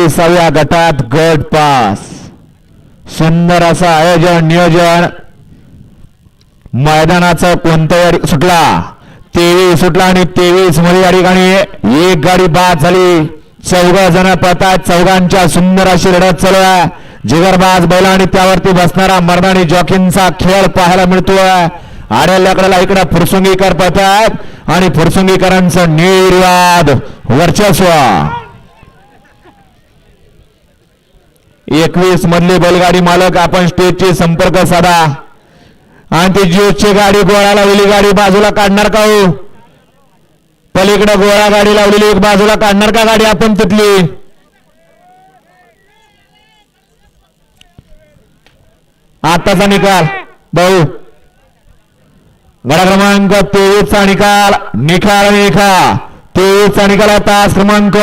तेविसाव्या गटात गट पास. सुंदर असं आयोजन नियोजन. मैदानाचा कोणता सुटला? तेवीस सुटला आणि तेवीसमध्ये या ठिकाणी एक गाडी बाद झाली. चौघा जण पळतात चौघांच्या सुंदर अशी लढत चालू आहे. जिगरबाज बैला आणि त्यावरती बसणारा मर्दानी जॉकिनचा खेळ पाहायला मिळतोय. आड्याल्याकडेला इकडे फुरसुंगीकर पळतात आणि फुरसुंगीकरांचं निर्वाद वर्चस्व. एकवीस मधले बैलगाडी मालक आपण स्टेजची संपर्क साधा. आणि ती ज्योतची गाडी गोळा लावलेली गाडी बाजूला काढणार का हो? पलीकडे गोळा गाडी लावलेली एक बाजूला काढणार का गाडी आपण तिथली? आताचा निकाल भाऊ. गडा क्रमांक तेवीस चा निकाल निकाल निखा तेवीस चा निकाल तास क्रमांक.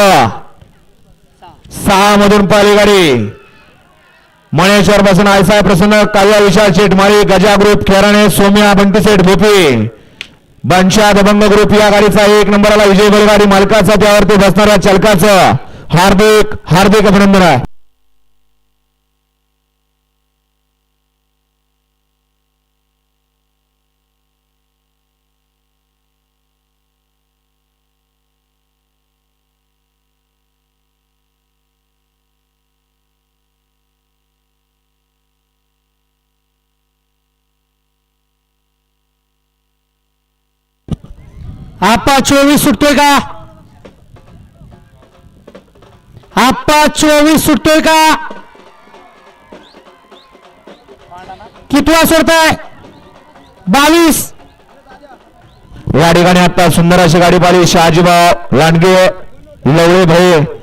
सहा मधून पाली गाडी. मणेश्वर पासून आयसाय प्रसन्न काव्या विशाल शेठ माळी गजा ग्रुप खेराणे सोम्या बंटी शेठ भोपी. बनशा दबंग ग्रुप या गाडीचा एक नंबरला विजय बैलगाडी मालकाचा त्यावरती बसणाऱ्या चालकाचं. हार्दिक हार्दिक अभिनंदन आहे. आप्पा चोवीस सुटतोय का? आप्पा चोवीस सुटतोय का? कितवा सोडताय? बावीस. या ठिकाणी आता सुंदर अशी गाडी पाहिली शहाजीभाऊ लांडगे लवळे भये